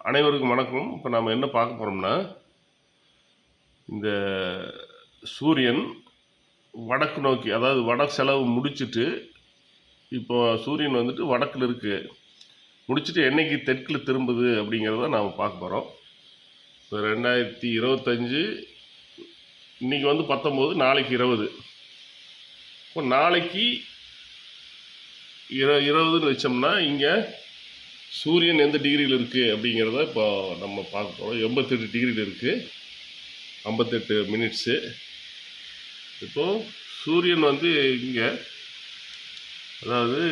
அனைவருக்கும் வணக்கம். இப்போ நாம் என்ன பார்க்க போகிறோம்னா இந்த சூரியன் வடக்கு நோக்கி அதாவது வட செலவு முடிச்சுட்டு இப்போ சூரியன் வந்துட்டு வடக்கில் இருக்குது முடிச்சிட்டு என்னைக்கு தெற்கில் திரும்புது அப்படிங்கிறத நாம் பார்க்க போகிறோம் இப்போ ரெண்டாயிரத்தி இருபத்தஞ்சு இன்றைக்கி வந்து பத்தொம்போது நாளைக்கு இருபது. இப்போ நாளைக்கு இரு இருபதுன்னு வச்சோம்னா இங்கே சூரியன் எந்த டிகிரியில் இருக்குது அப்படிங்கிறத இப்போ நம்ம பார்க்க போகிறோம் எண்பத்தெட்டு டிகிரியில் இருக்குது ஐம்பத்தெட்டு மினிட்ஸு இப்போது சூரியன் வந்து இங்கே அதாவது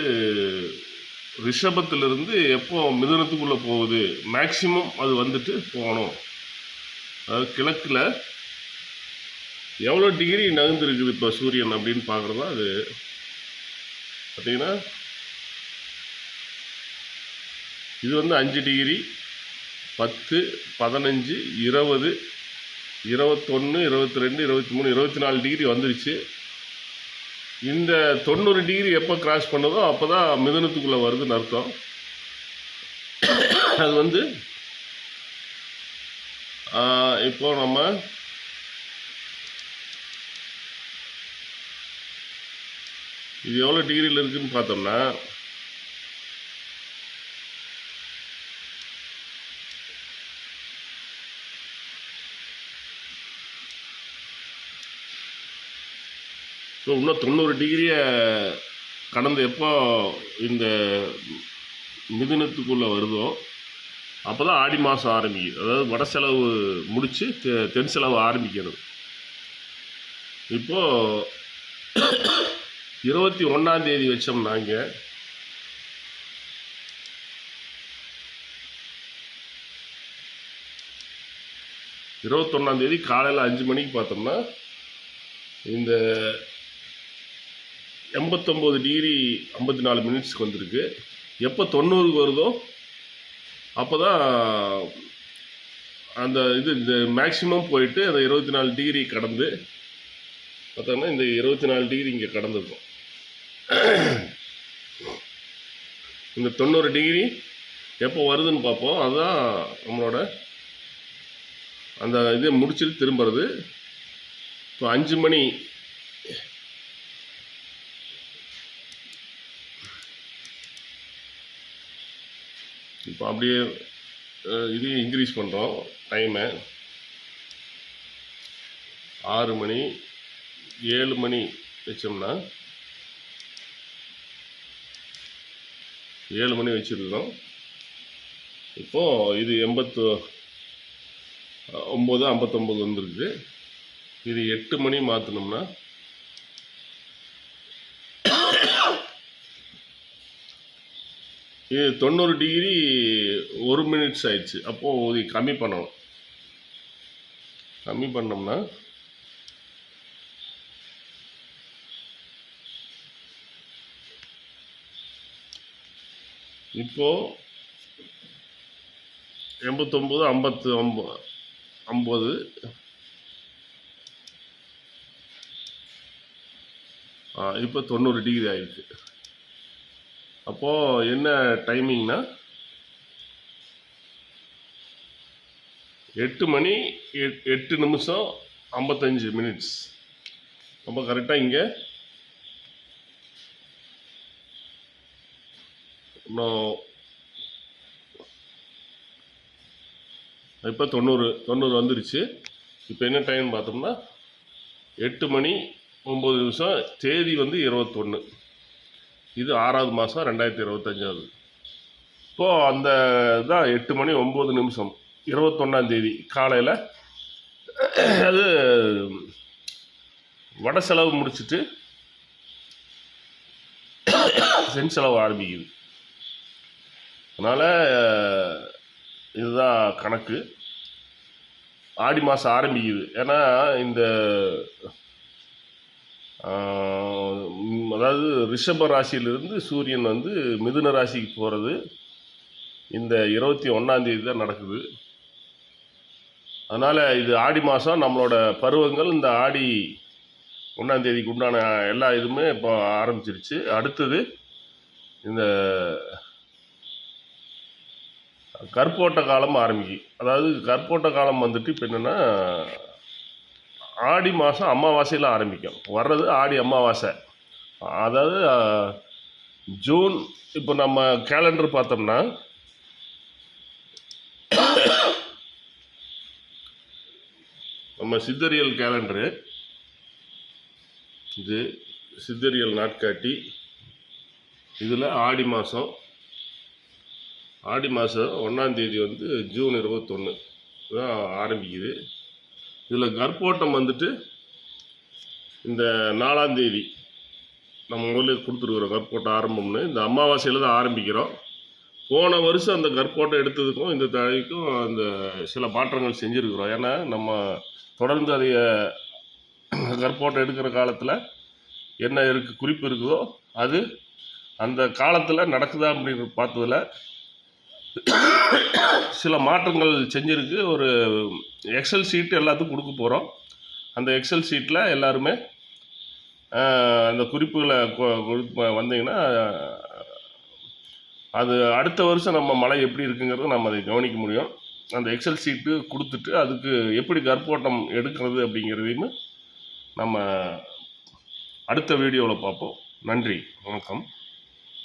ரிஷபத்திலிருந்து எப்போ மிதுனத்துக்குள்ளே போகுது? மேக்சிமம் அது வந்துட்டு போகணும். அதாவது கிழக்கில் எவ்வளோ டிகிரி நகர்ந்துருக்குது இப்போ சூரியன் அப்படின்னு பார்க்குறது தான் அது பார்த்தீங்கன்னா இது வந்து அஞ்சு டிகிரி பத்து பதினஞ்சு இருபது இருபத்தொன்று இருபத்தி ரெண்டு இருபத்தி மூணு இருபத்தி நாலு டிகிரி வந்துருச்சு. இந்த தொண்ணூறு டிகிரி எப்போ கிராஸ் பண்ணதோ அப்போ தான் மிதனத்துக்குள்ளே வருதுன்னு அர்த்தம். அது வந்து இப்போ நம்ம இது எவ்வளோ டிகிரியில் இருக்குதுன்னு பார்த்தோம்னா ஸோ இன்னும் தொண்ணூறு டிகிரியை கடந்து எப்போ இந்த மிதுனத்துக்குள்ளே வருதோ அப்போ தான் ஆடி மாதம் ஆரம்பிக்குது. அதாவது வட செலவு முடித்து தெ- தென் செலவு ஆரம்பிக்கிறது. இப்போது இருபத்தி ஒன்றாந்தேதி வச்சோம் நாங்கள் இருபத்தொன்னாந்தேதி காலையில் அஞ்சு மணிக்கு பார்த்தோம்னா இந்த எண்பத்தொம்போது டிகிரி ஐம்பத்தி நாலு மினிட்ஸ்க்கு வந்திருக்கு. எப்போ தொண்ணூறுக்கு வருதோ அப்போ தான் அந்த இது இந்த மேக்ஸிமம் போயிட்டு அந்த இருபத்தி நாலு டிகிரி கடந்து பார்த்தோம்னா இந்த இருபத்தி நாலு டிகிரி இங்கே கடந்துருக்கும். இந்த தொண்ணூறு டிகிரி எப்போ வருதுன்னு பார்ப்போம். அதுதான் நம்மளோட அந்த இதை முடிச்சுட்டு திரும்புறது. இப்போ அஞ்சு மணி இப்போ அப்படியே இதையும் இன்க்ரீஸ் பண்ணுறோம் டைமை ஆறு மணி ஏழு மணி வச்சோம்னா ஏழு மணி வச்சுருக்கோம் இப்போது இது எண்பத்து ஒம்பது ஐம்பத்தொம்போது வந்துருக்குது இது எட்டு மணி மாற்றினோம்னா இது தொண்ணூறு டிகிரி ஒரு மினிட்ஸ் ஆயிடுச்சு. அப்போது இது கம்மி பண்ணணும். கம்மி பண்ணோம்னா இப்போது எண்பத்தொம்போது ஐம்பத்து ஒம்ப ஐம்பது. இப்போ தொண்ணூறு டிகிரி ஆயிருக்கு. அப்போது என்ன டைமிங்னா எட்டு மணி எட் எட்டு நிமிஷம் ஐம்பத்தஞ்சு மினிட்ஸ் அப்போ கரெக்டாக இங்கே இன்னும் இப்போ தொண்ணூறு தொண்ணூறு வந்துருச்சு. இப்போ என்ன டைம் பார்த்தோம்னா எட்டு மணி ஒம்பது நிமிஷம் தேதி வந்து இருபத்தொன்று இது ஆறாவது மாதம் ரெண்டாயிரத்தி இருபத்தஞ்சாவது. இப்போது அந்த தான் எட்டு மணி ஒம்பது நிமிஷம் இருபத்தொன்னாந்தேதி காலையில் அது வட செலவு முடிச்சுட்டு சென் செலவு ஆரம்பிக்குது. அதனால் இதுதான் கணக்கு. ஆடி மாதம் ஆரம்பிக்குது. ஏன்னா இந்த அதாவது ரிஷப ராசியிலிருந்து சூரியன் வந்து மிதுன ராசிக்கு போகிறது இந்த இருபத்தி ஒன்றாந்தேதி தான் நடக்குது. அதனால் இது ஆடி மாதம் நம்மளோட பருவங்கள் இந்த ஆடி ஒன்றாந்தேதிக்கு உண்டான எல்லா இதுவுமே இப்போ ஆரம்பிச்சிருச்சு. அடுத்தது இந்த கற்போட்ட காலம் ஆரம்பிக்கும் அதாவது கற்போட்ட காலம் வந்துட்டு இப்போ என்னென்னா ஆடி மாதம் அமாவாசையில் ஆரம்பிக்கும். வர்றது ஆடி அமாவாசை. அதாவது ஜூன் இப்போ நம்ம கேலண்டர் பார்த்தோம்னா நம்ம சித்தரியல் கேலண்டரு இது சித்தரியல் நாட்காட்டி இதில் ஆடி மாதம் ஆடி மாதம் ஒன்றாந்தேதி வந்து ஜூன் இருபத்தொன்று தான் ஆரம்பிக்குது. இதில் கற்போட்டம் வந்துட்டு இந்த நாலாந்தேதி நம்ம முதல்ல கொடுத்துருக்குறோம் கற்போட்டம் ஆரம்பம்னு. இந்த அமாவாசையில் தான் ஆரம்பிக்கிறோம். போன வருஷம் அந்த கற்போட்டம் எடுத்ததுக்கும் இந்த தழைக்கும் அந்த சில மாற்றங்கள் செஞ்சுருக்குறோம். ஏன்னா நம்ம தொடர்ந்து அதைய கற்போட்டை எடுக்கிற காலத்தில் என்ன இருக்கு குறிப்பு இருக்குதோ அது அந்த காலத்தில் நடக்குதா அப்படின்னு பார்த்ததுல சில மாற்றங்கள் செஞ்சுருக்கு. ஒரு எக்ஸல் சீட்டு எல்லாத்துக்கும் கொடுக்க போகிறோம் அந்த எக்ஸல் சீட்டில் எல்லாருமே அந்த குறிப்புகளை கொ- வந்தீங்கன்னா அது அடுத்த வருஷம் நம்ம மழை எப்படி இருக்குங்கிறத நம்ம அதை கவனிக்க முடியும். அந்த எக்ஸல் சீட்டு கொடுத்துட்டு அதுக்கு எப்படி கற்போட்டம் எடுக்கிறது அப்படிங்கிறதையும் நம்ம அடுத்த வீடியோவில் பார்ப்போம். நன்றி. வணக்கம்.